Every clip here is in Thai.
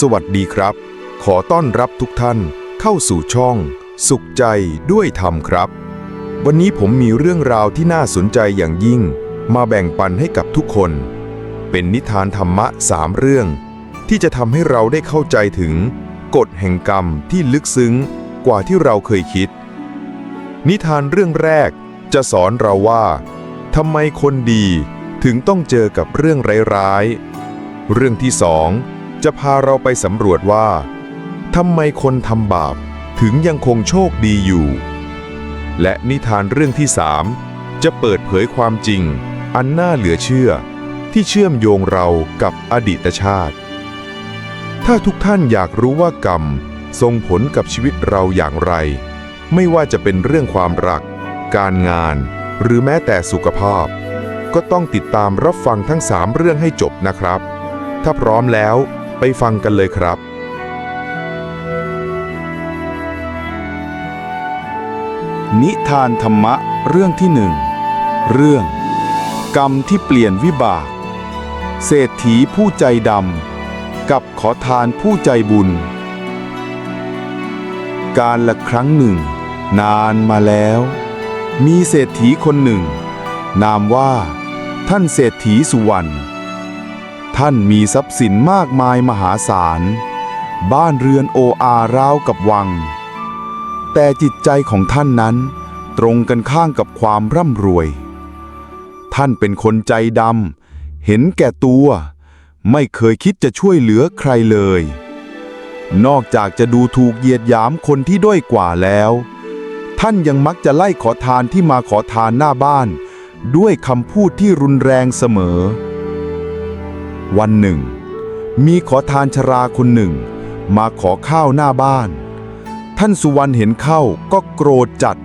สวัสดีครับ ขอต้อนรับทุกท่านเข้าสู่ช่อง สุขใจด้วยธรรมครับ วันนี้ผมมีเรื่องราวที่น่าสนใจอย่างยิ่ง มาแบ่งปันให้กับทุกคน เป็นนิทานธรรมะสามเรื่อง ที่จะทำให้เราได้เข้าใจถึง กฎแห่งกรรมที่ลึกซึ้งกว่าที่เราเคยคิด นิทานเรื่องแรกจะสอนเราว่าทำไมคนดีถึงต้องเจอกับเรื่องร้ายๆเรื่องที่สอง จะพาเราไปสำรวจว่าทำไมคนทำบาปถึงยังคงโชคดีอยู่ และนิทานเรื่องที่สามจะเปิดเผยความจริง อันน่าเหลือเชื่อ ที่เชื่อมโยงเรากับอดีตชาติ ถ้าทุกท่านอยากรู้ว่ากรรมส่งผลกับชีวิตเราอย่างไร ไม่ว่าจะเป็นเรื่องความรัก การงาน หรือแม้แต่สุขภาพ ก็ต้องติดตามรับฟังทั้งสามเรื่องให้จบนะครับ ถ้าพร้อมแล้ว ไปฟังกันเลยครับ นิทานธรรมะเรื่องที่หนึ่งเรื่อง กรรมที่เปลี่ยนวิบาก เศรษฐีผู้ใจดำกับขอทานผู้ใจบุญ การละครั้งหนึ่ง นานมาแล้ว มีเศรษฐีคนหนึ่ง นามว่า ท่านเศรษฐีสุวรรณ ท่านมีทรัพย์สินมากมายมหาศาล บ้านเรือนโออาราวกับวัง แต่จิตใจของท่านนั้นตรงกันข้างกับความร่ำรวย ท่านเป็นคนใจดำ เห็นแก่ตัว ไม่เคยคิดจะช่วยเหลือใครเลย นอกจากจะดูถูกเหยียดหยามคนที่ด้อยกว่าแล้ว ท่านยังมักจะไล่ขอทานที่มาขอทานหน้าบ้าน ด้วยคำพูดที่รุนแรงเสมอ วันหนึ่ง มีขอทานชราคนหนึ่ง มาขอข้าวหน้าบ้าน ท่านสุวรรณเห็นเข้าก็โกรธจัด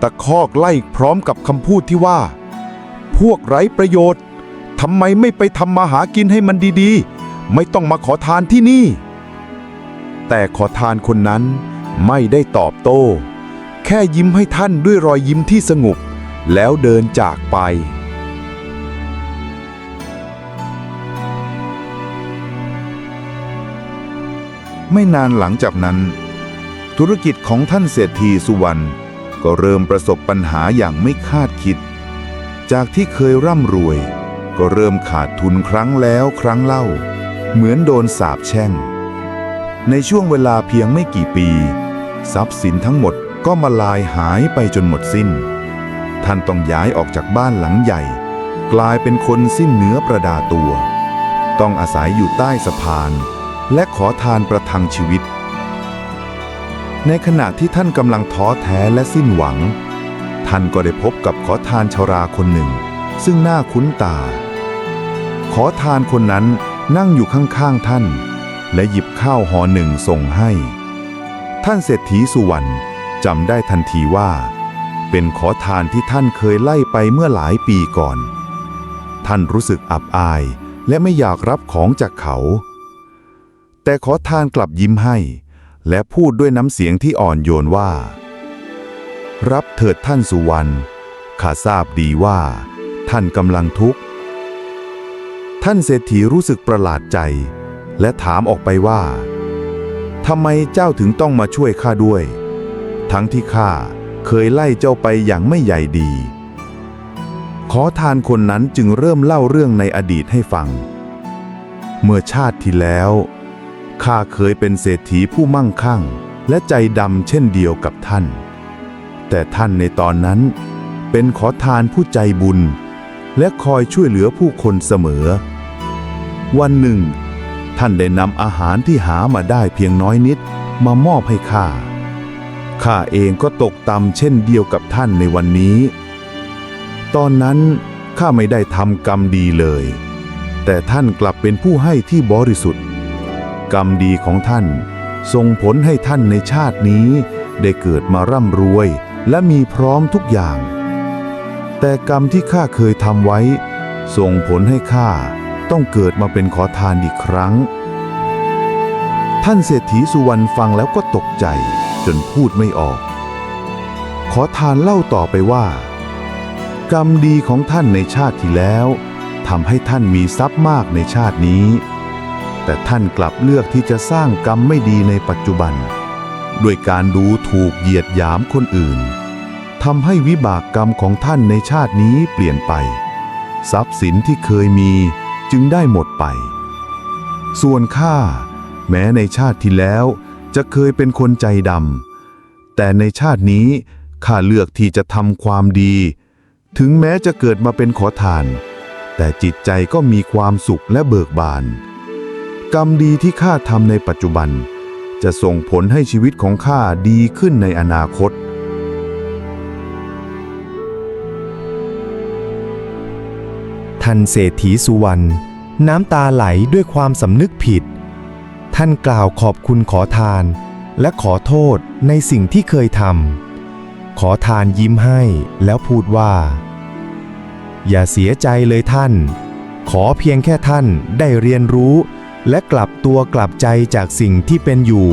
ตะคอกไล่พร้อมกับคำพูดที่ว่า พวกไร้ประโยชน์ทำไมไม่ไปทำมาหากินให้มันดีๆ ไม่ต้องมาขอทานที่นี่ แต่ขอทานคนนั้นไม่ได้ตอบโต้ แค่ยิ้มให้ท่านด้วยรอยยิ้มที่สงบแล้วเดินจากไป ไม่นานหลังจากนั้น ธุรกิจของท่านเศรษฐีสุวรรณก็เริ่มประสบปัญหาอย่างไม่คาดคิด จากที่เคยร่ำรวย ก็เริ่มขาดทุนครั้งแล้วครั้งเล่า เหมือนโดนสาปแช่ง ในช่วงเวลาเพียงไม่กี่ปี ทรัพย์สินทั้งหมดก็มาลายหายไปจนหมดสิ้น ท่านต้องย้ายออกจากบ้านหลังใหญ่ กลายเป็นคนสิ้นเนื้อประดาตัว ต้องอาศัยอยู่ใต้สะพาน และขอทานประทังชีวิต ในขณะที่ท่านกำลังท้อแท้และสิ้นหวัง ท่านก็ได้พบกับขอทานชาราคนหนึ่ง ซึ่งหน่าคุ้นตา ขอทานคนนั้นนั่งอยู่ข้างๆท่าน และหยิบข้าวห่อหนึ่งส่งให้ ท่านเศรษฐีสุวรรณจำได้ทันทีว่า เป็นขอทานที่ท่านเคยไล่ไปเมื่อหลายปีก่อน ท่านรู้สึกอับอายและไม่อยากรับของจากเขา แต่ขอทานกลับยิ้มให้ และพูดด้วยน้ำเสียงที่อ่อนโยนว่า รับเถิดท่านสุวรรณข้าทราบดีว่า ท่านกำลังทุกข์ ท่านเศรษฐีรู้สึกประหลาดใจ และถามออกไปว่าทำไมเจ้าถึงต้องมาช่วยข้าด้วย ทั้งที่ข้าเคยไล่เจ้าไปอย่างไม่ใหญ่ดี ขอทานคนนั้นจึงเริ่มเล่าเรื่องในอดีตให้ฟัง เมื่อชาติที่แล้ว ข้าเคยเป็นเศรษฐีผู้มั่งคั่ง และใจดำเช่นเดียวกับท่าน แต่ท่านในตอนนั้น เป็นขอทานผู้ใจบุญ และคอยช่วยเหลือผู้คนเสมอ วันหนึ่ง ท่านได้นำอาหารที่หามาได้เพียงน้อยนิดมามอบให้ข้า ข้าเองก็ตกต่ำเช่นเดียวกับท่านในวันนี้ ตอนนั้นข้าไม่ได้ทำกรรมดีเลย แต่ท่านกลับเป็นผู้ให้ที่บริสุทธิ์ กรรมดีของท่าน ส่งผลให้ท่านในชาตินี้ ได้เกิดมาร่ำรวย และมีพร้อมทุกอย่าง แต่กรรมที่ข้าเคยทำไว้ ส่งผลให้ข้าต้องเกิดมาเป็นขอทานอีกครั้ง ท่านเศรษฐีสุวรรณฟังแล้วก็ตกใจจนพูดไม่ออก ขอทานเล่าต่อไปว่า กรรมดีของท่านในชาติที่แล้วทำให้ท่านมีทรัพย์มากในชาตินี้ แต่ท่านกลับเลือกที่จะสร้างกรรมไม่ดีในปัจจุบัน ด้วยการดูถูกเหยียดหยามคนอื่นทำให้วิบากกรรมของท่านในชาตินี้เปลี่ยนไป ทรัพย์สินที่เคยมีจึงได้หมดไป ส่วนข้าแม้ในชาติที่แล้วจะเคยเป็นคนใจดำแต่ในชาตินี้ข้าเลือกที่จะทำความดี ถึงแม้จะเกิดมาเป็นขอทาน แต่จิตใจก็มีความสุขและเบิกบาน กรรมดีที่ข้าทำในปัจจุบัน จะส่งผลให้ชีวิตของข้าดีขึ้นในอนาคต ท่านเศรษฐีสุวรรณน้ำตาไหลด้วยความสำนึกผิด ท่านกล่าวขอบคุณขอทาน และขอโทษในสิ่งที่เคยทำขอทานยิ้มให้แล้วพูดว่า อย่าเสียใจเลยท่าน ขอเพียงแค่ท่านได้เรียนรู้ และกลับตัวกลับใจจากสิ่งที่เป็นอยู่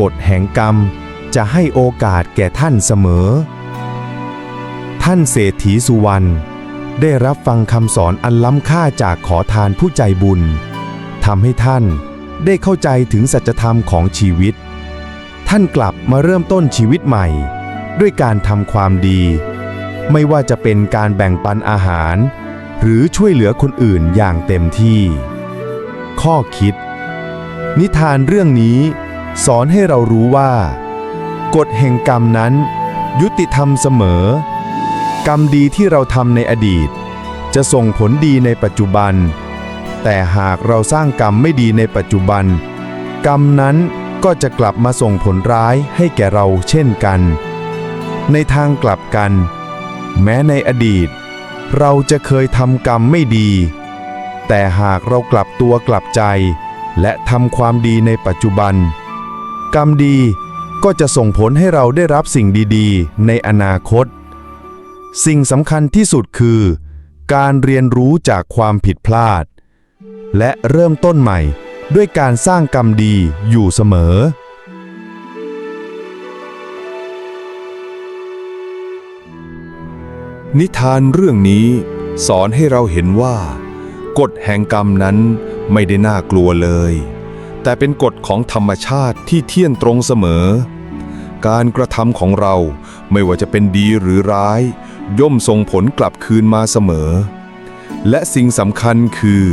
กฎแห่งกรรมจะให้โอกาสแก่ท่านเสมอ ท่านเศรษฐีสุวรรณได้รับฟังคำสอนอันล้ำค่าจากขอทานผู้ใจบุญทำให้ท่านได้เข้าใจถึงสัจธรรมของชีวิต ท่านกลับมาเริ่มต้นชีวิตใหม่ ด้วยการทำความดี ไม่ว่าจะเป็นการแบ่งปันอาหาร หรือช่วยเหลือคนอื่นอย่างเต็มที่ ข้อคิด นิทานเรื่องนี้ สอนให้เรารู้ว่า กฎแห่งกรรมนั้น ยุติธรรมเสมอ กรรมดีที่เราทำในอดีต จะส่งผลดีในปัจจุบัน แต่หากเราสร้างกรรมไม่ดีในปัจจุบัน กรรมนั้นก็จะกลับมาส่งผลร้ายให้แก่เราเช่นกัน ในทางกลับกัน แม้ในอดีต เราจะเคยทำกรรมไม่ดี แต่หากเรากลับตัวกลับใจ และทำความดีในปัจจุบัน กรรมดีก็จะส่งผลให้เราได้รับสิ่งดีๆ ในอนาคต สิ่งสำคัญที่สุดคือ การเรียนรู้จากความผิดพลาด และเริ่มต้นใหม่ด้วยการสร้างกรรมดีอยู่เสมอนิทานเรื่องนี้สอนให้เราเห็นว่า กฎแห่งกรรมนั้นไม่ได้น่ากลัวเลย แต่เป็นกฎของธรรมชาติที่เที่ยงตรงเสมอ การกระทำของเราไม่ว่าจะเป็นดีหรือร้าย ย่อมส่งผลกลับคืนมาเสมอ และสิ่งสำคัญคือ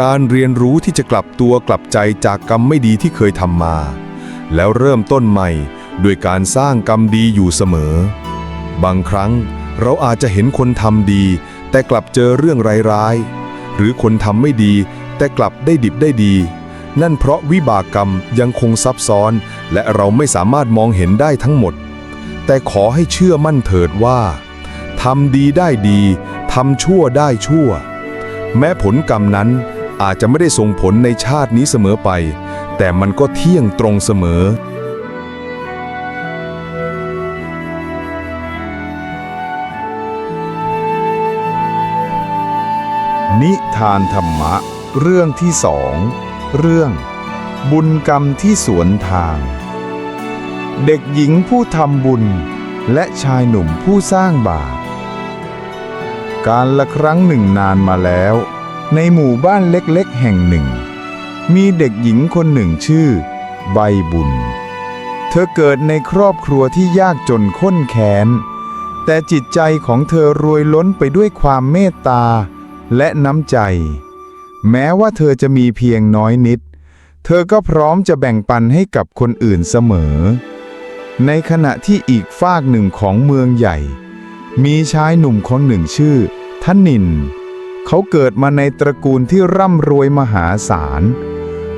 การเรียนรู้ที่จะกลับตัวกลับใจจากกรรมไม่ดีที่เคยทำมา แล้วเริ่มต้นใหม่ด้วยการสร้างกรรมดีอยู่เสมอ บางครั้งเราอาจจะเห็นคนทำดี แต่กลับเจอเรื่องร้ายๆ หรือคนทำไม่ดี แต่กลับได้ดิบได้ดี นั่นเพราะวิบากกรรมยังคงซับซ้อน และเราไม่สามารถมองเห็นได้ทั้งหมด แต่ขอให้เชื่อมั่นเถิดว่าทำดีได้ดีทำชั่วได้ชั่ว แม้ผลกรรมนั้นอาจจะไม่ได้ส่งผลในชาตินี้เสมอไป แต่มันก็เที่ยงตรงเสมอ นิทานธรรมะ เรื่องที่สอง เรื่อง บุญกรรมที่สวนทาง เด็กหญิงผู้ทำบุญ และชายหนุ่มผู้สร้างบาปการละครั้งหนึ่งนานมาแล้ว ในหมู่บ้านเล็กๆแห่งหนึ่ง มีเด็กหญิงคนหนึ่งชื่อ ใบบุญ เธอเกิดในครอบครัวที่ยากจนข้นแค้น แต่จิตใจของเธอรวยล้นไปด้วยความเมตตา และน้ำใจ แม้ว่าเธอจะมีเพียงน้อยนิด เธอก็พร้อมจะแบ่งปันให้กับคนอื่นเสมอ ในขณะที่อีกฟากหนึ่งของเมืองใหญ่ มีชายหนุ่มคนหนึ่งชื่อทนิน เขาเกิดมาในตระกูลที่ร่ำรวยมหาศาล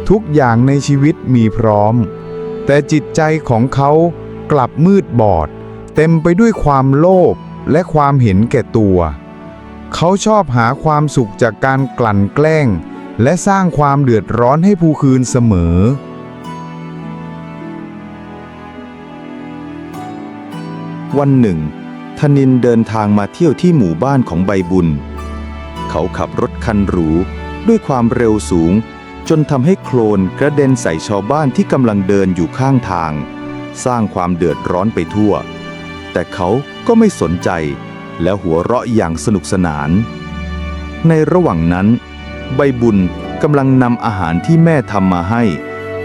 ทุกอย่างในชีวิตมีพร้อม แต่จิตใจของเขากลับมืดบอด เต็มไปด้วยความโลภและความเห็นแก่ตัวเเขาชอบหาความสุขจากการกลั่นแกล้ง และสร้างความเดือดร้อนให้ผู้คืนเสมอ วันหนึ่งธนินเดินทางมาเที่ยวที่หมู่บ้านของใบบุญ เขาขับรถคันหรูด้วยความเร็วสูง จนทำให้โคลนกระเด็นใส่ชาวบ้านที่กำลังเดินอยู่ข้างทาง สร้างความเดือดร้อนไปทั่ว แต่เขาก็ไม่สนใจ และหัวเราะอย่างสนุกสนาน ในระหว่างนั้น ใบบุญกำลังนำอาหารที่แม่ทำมาให้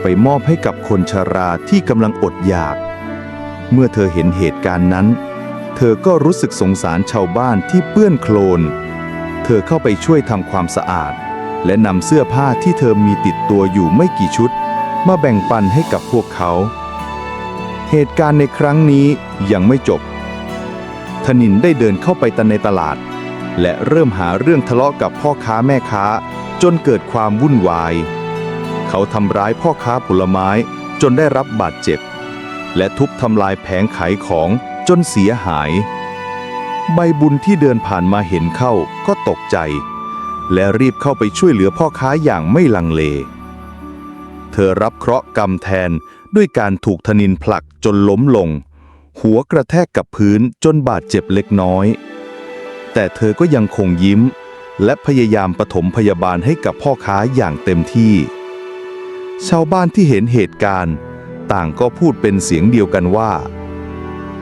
ไปมอบให้กับคนชราที่กำลังอดอยาก เมื่อเธอเห็นเหตุการณ์นั้น เธอก็รู้สึกสงสารชาวบ้านที่เปื้อนโคลน เธอเข้าไปช่วยทำความสะอาด และนำเสื้อผ้าที่เธอมีติดตัวอยู่ไม่กี่ชุด มาแบ่งปันให้กับพวกเขา เหตุการณ์ในครั้งนี้ยังไม่จบ ธนินได้เดินเข้าไปตันในตลาด และเริ่มหาเรื่องทะเลาะกับพ่อค้าแม่ค้า จนเกิดความวุ่นวาย เขาทำร้ายพ่อค้าผลไม้จนได้รับบาดเจ็บ และทุบทำลายแผงขายของจนเสียหาย ใบบุญที่เดินผ่านมาเห็นเข้าก็ตกใจ และรีบเข้าไปช่วยเหลือพ่อค้าอย่างไม่ลังเล เธอรับเคราะห์กรรมแทนด้วยการถูกธนินผลักจนล้มลง หัวกระแทกกับพื้นจนบาดเจ็บเล็กน้อย แต่เธอก็ยังคงยิ้ม และพยายามปฐมพยาบาลให้กับพ่อค้าอย่างเต็มที่ ชาวบ้านที่เห็นเหตุการณ์ ต่างก็พูดเป็นเสียงเดียวกันว่า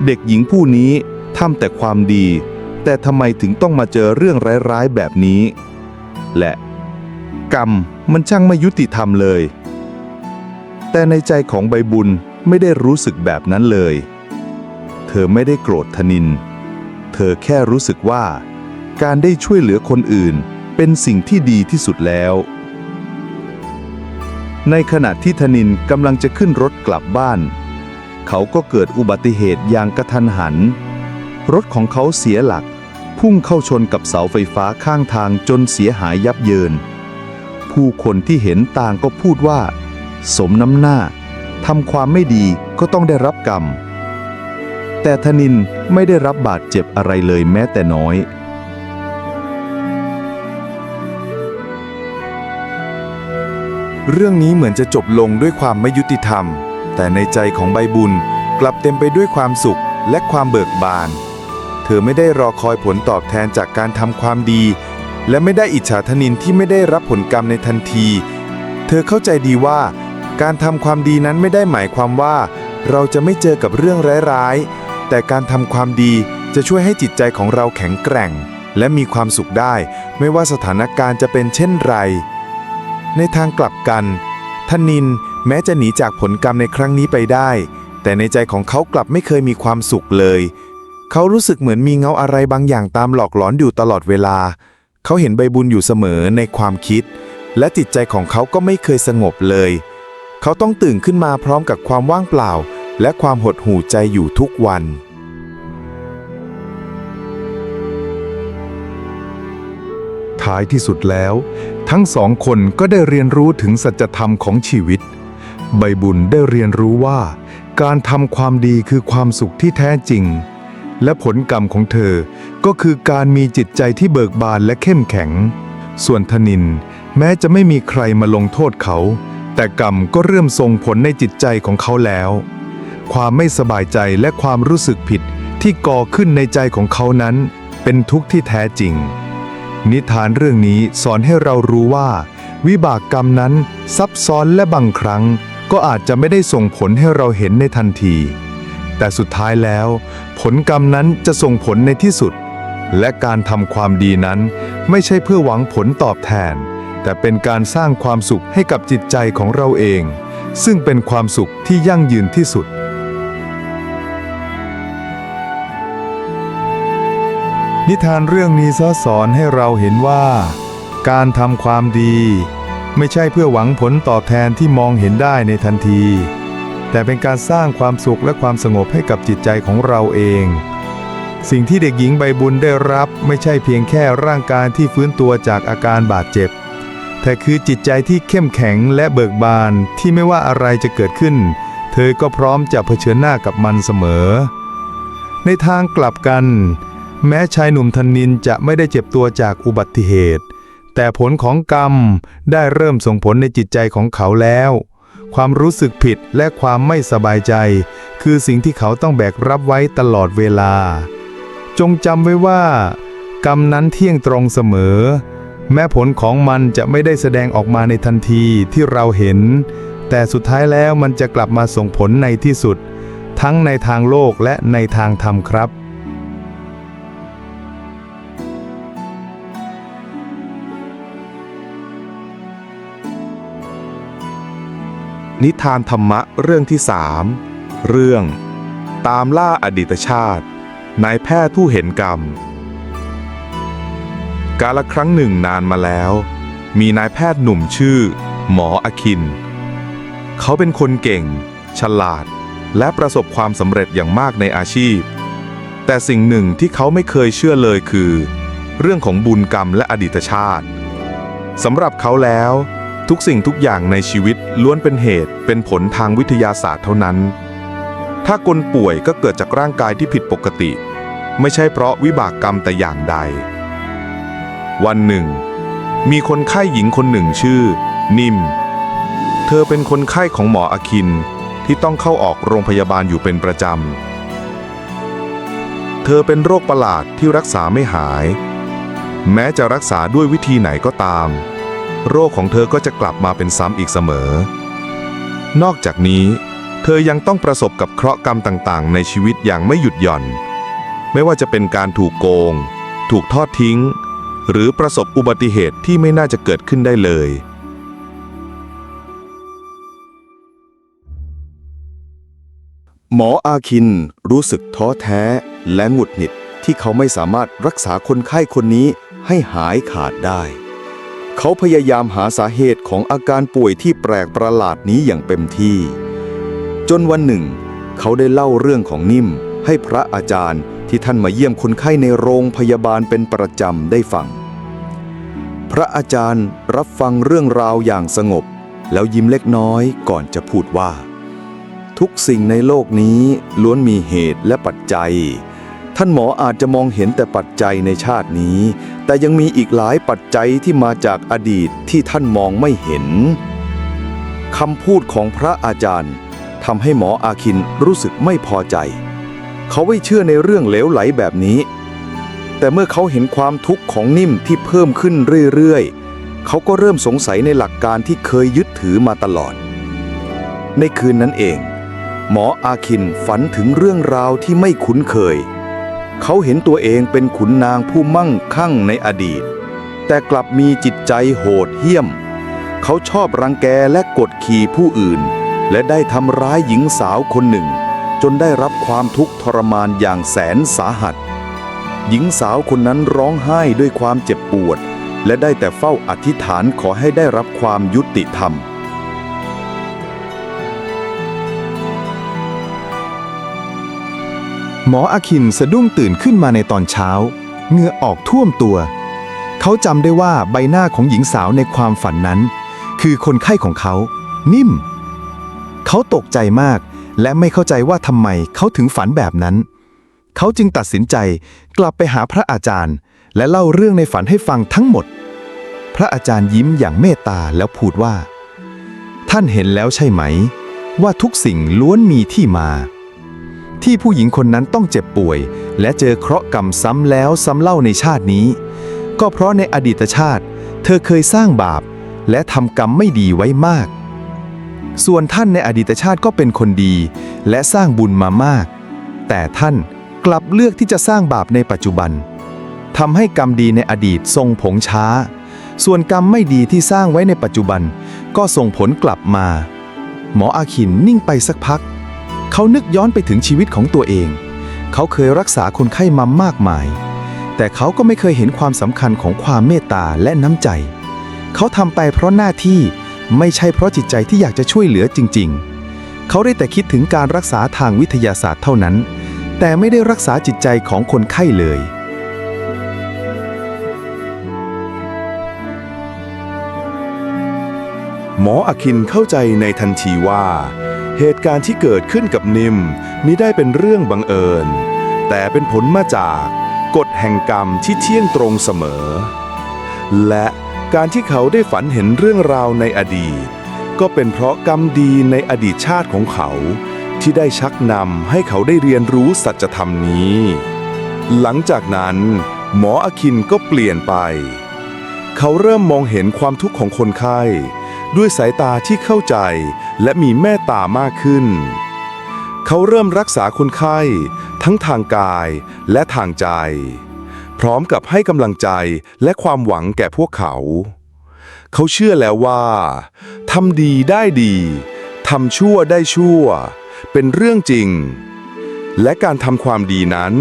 เด็กหญิงผู้นี้ทำแต่ความดี แต่ทำไมถึงต้องมาเจอเรื่องร้ายๆแบบนี้ และกรรมมันช่างไม่ยุติธรรมเลย แต่ในใจของใบบุญไม่ได้รู้สึกแบบนั้นเลย เธอไม่ได้โกรธธนิน เธอแค่รู้สึกว่า การได้ช่วยเหลือคนอื่น เป็นสิ่งที่ดีที่สุดแล้ว ในขณะที่ธนินกำลังจะขึ้นรถกลับบ้าน เขาก็เกิดอุบัติเหตุอย่างกระทันหัน รถของเขาเสียหลัก พุ่งเข้าชนกับเสาไฟฟ้าข้างทางจนเสียหายยับเยิน ผู้คนที่เห็นต่างก็พูดว่า สมน้ำหน้าทำความไม่ดีก็ต้องได้รับกรรม แต่ธนินไม่ได้รับบาดเจ็บอะไรเลยแม้แต่น้อย เรื่องนี้เหมือนจะจบลงด้วยความไม่ยุติธรรม แต่ในใจของใบบุญกลับเต็มไปด้วยความสุขและความเบิกบาน เธอไม่ได้รอคอยผลตอบแทนจากการทำความดี และไม่ได้อิจฉาธนินที่ไม่ได้รับผลกรรมในทันที เธอเข้าใจดีว่า การทำความดีนั้นไม่ได้หมายความว่า เราจะไม่เจอกับเรื่องร้ายๆ แต่การทำความดีจะช่วยให้จิตใจของเราแข็งแกร่ง และมีความสุขได้ ไม่ว่าสถานการณ์จะเป็นเช่นไร ในทางกลับกันธนินแม้จะหนีจากผลกรรมในครั้งนี้ไปได้ แต่ในใจของเขากลับไม่เคยมีความสุขเลย เขารู้สึกเหมือนมีเงาอะไรบางอย่างตามหลอกหลอนอยู่ตลอดเวลา เขาเห็นใบบุญอยู่เสมอในความคิด และจิตใจของเขาก็ไม่เคยสงบเลย เขาต้องตื่นขึ้นมาพร้อมกับความว่างเปล่า และความหดหู่ใจอยู่ทุกวัน ท้ายที่สุดแล้ว ทั้งสองคนก็ได้เรียนรู้ถึงสัจธรรมของชีวิต ใบบุญได้เรียนรู้ว่า การทำความดีคือความสุขที่แท้จริง และผลกรรมของเธอก็คือการมีจิตใจที่เบิกบานและเข้มแข็ง ส่วนธนินแม้จะไม่มีใครมาลงโทษเขา แต่กรรมก็เริ่มส่งผลในจิตใจของเขาแล้ว ความไม่สบายใจและความรู้สึกผิดที่ก่อขึ้นในใจของเขานั้น เป็นทุกข์ที่แท้จริง นิทานเรื่องนี้สอนให้เรารู้ว่า วิบากกรรมนั้นซับซ้อนและบางครั้ง ก็อาจจะไม่ได้ส่งผลให้เราเห็นในทันที แต่สุดท้ายแล้ว ผลกรรมนั้นจะส่งผลในที่สุด และการทำความดีนั้น ไม่ใช่เพื่อหวังผลตอบแทน แต่เป็นการสร้างความสุขให้กับจิตใจของเราเอง ซึ่งเป็นความสุขที่ยั่งยืนที่สุด นิทานเรื่องนี้สอนให้เราเห็นว่า การทำความดี ไม่ใช่เพื่อหวังผลตอบแทนที่มองเห็นได้ในทันที แต่เป็นการสร้างความสุขและความสงบให้กับจิตใจของเราเอง สิ่งที่เด็กหญิงใบบุญได้รับไม่ใช่เพียงแค่ร่างกายที่ฟื้นตัวจากอาการบาดเจ็บ แต่คือจิตใจที่เข้มแข็งและเบิกบานที่ไม่ว่าอะไรจะเกิดขึ้น เธอก็พร้อมจะเผชิญหน้ากับมันเสมอ ในทางกลับกัน แม้ชายหนุ่มธนินจะไม่ได้เจ็บตัวจากอุบัติเหตุ แต่ผลของกรรมได้เริ่มส่งผลในจิตใจของเขาแล้ว ความรู้สึกผิดและความไม่สบายใจ คือสิ่งที่เขาต้องแบกรับไว้ตลอดเวลา จงจำไว้ว่า กรรมนั้นเที่ยงตรงเสมอ แม้ผลของมันจะไม่ได้แสดงออกมาในทันทีที่เราเห็น แต่สุดท้ายแล้วมันจะกลับมาส่งผลในที่สุด ทั้งในทางโลกและในทางธรรมครับ นิทานธรรมะเรื่องที่สามเรื่อง ตามล่าอดีตชาตินายแพทย์ผู้เห็นกรรม กาลครั้งหนึ่งนานมาแล้ว มีนายแพทย์หนุ่มชื่อ หมออคิน เขาเป็นคนเก่ง ฉลาด และประสบความสำเร็จอย่างมากในอาชีพ แต่สิ่งหนึ่งที่เขาไม่เคยเชื่อเลยคือ เรื่องของบุญกรรมและอดีตชาติสำหรับเขาแล้ว ทุกสิ่งทุกอย่างในชีวิตล้วนเป็นเหตุเป็นผลทางวิทยาศาสตร์เท่านั้น ถ้าคนป่วยก็เกิดจากร่างกายที่ผิดปกติ ไม่ใช่เพราะวิบากกรรมแต่อย่างใด วันหนึ่ง มีคนไข้หญิงคนหนึ่งชื่อ นิม เธอเป็นคนไข้ของหมออคินที่ต้องเข้าออกโรงพยาบาลอยู่เป็นประจำ เธอเป็นโรคประหลาดที่รักษาไม่หาย แม้จะรักษาด้วยวิธีไหนก็ตาม โรคของเธอก็จะกลับมาเป็นซ้ำอีกเสมอ นอกจากนี้ เธอยังต้องประสบกับเคราะห์กรรมต่างๆ ในชีวิตอย่างไม่หยุดหย่อน ไม่ว่าจะเป็นการถูกโกง ถูกทอดทิ้ง หรือประสบอุบัติเหตุที่ไม่น่าจะเกิดขึ้นได้เลย หมออาคินรู้สึกท้อแท้และหงุดหงิดที่เขาไม่สามารถรักษาคนไข้คนนี้ให้หายขาดได้ เขาพยายามหาสาเหตุของอาการป่วยที่แปลกประหลาดนี้อย่างเต็มที่ จนวันหนึ่ง เขาได้เล่าเรื่องของนิ่ม ให้พระอาจารย์ที่ท่านมาเยี่ยมคนไข้ในโรงพยาบาลเป็นประจำได้ฟัง พระอาจารย์รับฟังเรื่องราวอย่างสงบ แล้วยิ้มเล็กน้อยก่อนจะพูดว่า ทุกสิ่งในโลกนี้ล้วนมีเหตุและปัจจัย ท่านหมออาจจะมองเห็นแต่ปัจจัยในชาตินี้ แต่ยังมีอีกหลายปัจจัยที่มาจากอดีตที่ท่านมองไม่เห็นคำพูดของพระอาจารย์ทำให้หมออาคินรู้สึกไม่พอใจ เขาไม่เชื่อในเรื่องเหลวไหลแบบนี้ แต่เมื่อเขาเห็นความทุกข์ของนิ่มที่เพิ่มขึ้นเรื่อยๆ เขาก็เริ่มสงสัยในหลักการที่เคยยึดถือมาตลอด ในคืนนั้นเอง หมออาคินฝันถึงเรื่องราวที่ไม่คุ้นเคย เขาเห็นตัวเองเป็นขุนนางผู้มั่งคั่งในอดีต แต่กลับมีจิตใจโหดเหี้ยม เขาชอบรังแกและกดขี่ผู้อื่น และได้ทำร้ายหญิงสาวคนหนึ่ง จนได้รับความทุกข์ทรมานอย่างแสนสาหัส หญิงสาวคนนั้นร้องไห้ด้วยความเจ็บปวด และได้แต่เฝ้าอธิษฐานขอให้ได้รับความยุติธรรม หมออาคินสะดุ้งตื่นขึ้นมาในตอนเช้า เหงื่อออกท่วมตัว เขาจำได้ว่าใบหน้าของหญิงสาวในความฝันนั้น คือคนไข้ของเขา นิ่ม เขาตกใจมาก และไม่เข้าใจว่าทำไมเขาถึงฝันแบบนั้น เขาจึงตัดสินใจกลับไปหาพระอาจารย์ และเล่าเรื่องในฝันให้ฟังทั้งหมด พระอาจารย์ยิ้มอย่างเมตตาแล้วพูดว่า ท่านเห็นแล้วใช่ไหม ว่าทุกสิ่งล้วนมีที่มา ที่ผู้หญิงคนนั้นต้องเจ็บป่วย และเจอเคราะห์กรรมซ้ำแล้วซ้ำเล่าในชาตินี้ ก็เพราะในอดีตชาติ เธอเคยสร้างบาป และทำกรรมไม่ดีไว้มาก ส่วนท่านในอดีตชาติก็เป็นคนดี และสร้างบุญมามาก แต่ท่านกลับเลือกที่จะสร้างบาปในปัจจุบันทำให้กรรมดีในอดีตทรงผงช้า ส่วนกรรมไม่ดีที่สร้างไว้ในปัจจุบัน ก็ส่งผลกลับมา หมออาคินนิ่งไปสักพัก เขานึกย้อนไปถึงชีวิตของตัวเอง เขาเคยรักษาคนไข้มามากมาย แต่เขาก็ไม่เคยเห็นความสำคัญของความเมตตาและน้ำใจ เขาทำไปเพราะหน้าที่ไม่ใช่เพราะจิตใจที่อยากจะช่วยเหลือจริง ๆ เขาได้แต่คิดถึงการรักษาทางวิทยาศาสตร์เท่านั้น แต่ไม่ได้รักษาจิตใจของคนไข้เลยหมออคินเข้าใจในทันทีว่า เหตุการณ์ที่เกิดขึ้นกับนิมมิได้เป็นเรื่องบังเอิญ แต่เป็นผลมาจากกฎแห่งกรรมที่เที่ยงตรงเสมอ และการที่เขาได้ฝันเห็นเรื่องราวในอดีต ก็เป็นเพราะกรรมดีในอดีตชาติของเขา ที่ได้ชักนำให้เขาได้เรียนรู้สัจธรรมนี้ หลังจากนั้นหมออคินก็เปลี่ยนไป เขาเริ่มมองเห็นความทุกข์ของคนไข้ ด้วยสายตาที่เข้าใจ และมีเมตตามากขึ้น เขาเริ่มรักษาคนไข้ทั้งทางกายและทางใจ พร้อมกับให้กำลังใจและความหวังแก่พวกเขา เขาเชื่อแล้วว่าทำดีได้ดีทำชั่วได้ชั่ว เป็นเรื่องจริง และการทำความดีนั้น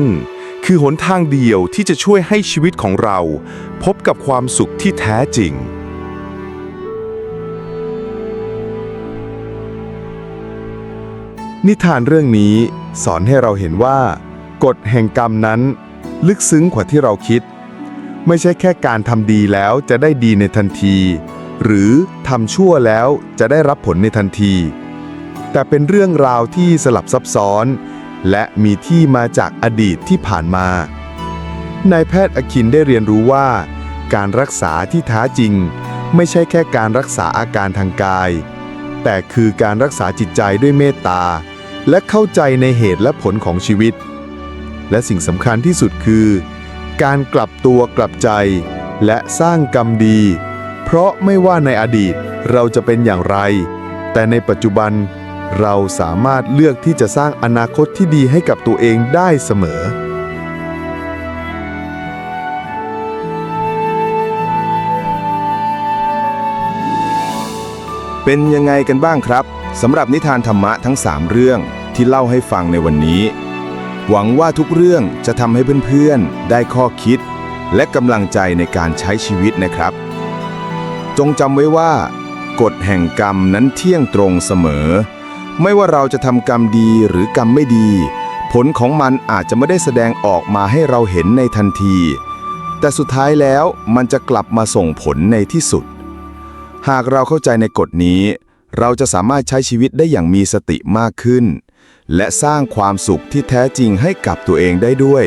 คือหนทางเดียวที่จะช่วยให้ชีวิตของเรา พบกับความสุขที่แท้จริง นิทานเรื่องนี้สอนให้เราเห็นว่า กฎแห่งกรรมนั้น ลึกซึ้งกว่าที่เราคิด ไม่ใช่แค่การทำดีแล้วจะได้ดีในทันที หรือทำชั่วแล้วจะได้รับผลในทันที แต่เป็นเรื่องราวที่สลับซับซ้อน และมีที่มาจากอดีตที่ผ่านมานายแพทย์อคินได้เรียนรู้ว่า การรักษาที่แท้จริง ไม่ใช่แค่การรักษาอาการทางกาย แต่คือการรักษาจิตใจด้วยเมตตา และเข้าใจในเหตุและผลของชีวิต และสิ่งสำคัญที่สุดคือ การกลับตัวกลับใจ และสร้างกรรมดี เพราะไม่ว่าในอดีตเราจะเป็นอย่างไร แต่ในปัจจุบันเราสามารถเลือกที่จะสร้างอนาคตที่ดีให้กับตัวเองได้เสมอ เป็นยังไงกันบ้างครับ สำหรับนิทานธรรมะทั้ง 3 เรื่องที่เล่าให้ฟังในวันนี้ หวังว่าทุกเรื่องจะทำให้เพื่อนๆ ได้ข้อคิด และกำลังใจในการใช้ชีวิตนะครับ จงจำไว้ว่า กฎแห่งกรรมนั้นเที่ยงตรงเสมอ ไม่ว่าเราจะทำกรรมดีหรือกรรมไม่ดี ผลของมันอาจจะไม่ได้แสดงออกมาให้เราเห็นในทันที แต่สุดท้ายแล้วมันจะกลับมาส่งผลในที่สุด หากเราเข้าใจในกฎนี้ เราจะสามารถใช้ชีวิตได้อย่างมีสติมากขึ้น และสร้างความสุขที่แท้จริงให้กับตัวเองได้ด้วย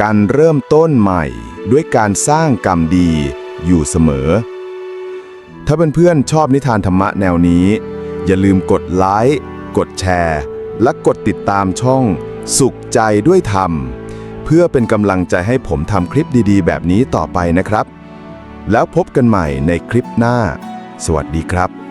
การเริ่มต้นใหม่ด้วยการสร้างกรรมดีอยู่เสมอ ถ้าเพื่อนๆชอบนิทานธรรมะแนวนี้ อย่าลืมกดไลค์กดแชร์ และกดติดตามช่อง สุขใจด้วยธรรม เพื่อเป็นกำลังใจให้ผมทำคลิปดีๆ แบบนี้ต่อไปนะครับ แล้วพบกันใหม่ในคลิปหน้า สวัสดีครับ